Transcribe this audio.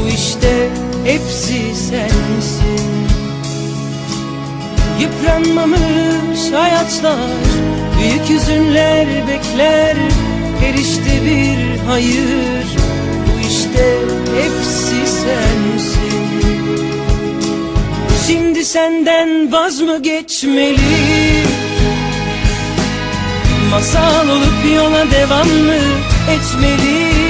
Bu işte hepsi sensin. Yıpranmamış hayatlar Büyük hüzünler bekler Her işte bir hayır. Bu işte hepsi sensin. Şimdi senden vaz mı geçmeli? Masal olup yola devam mı etmeli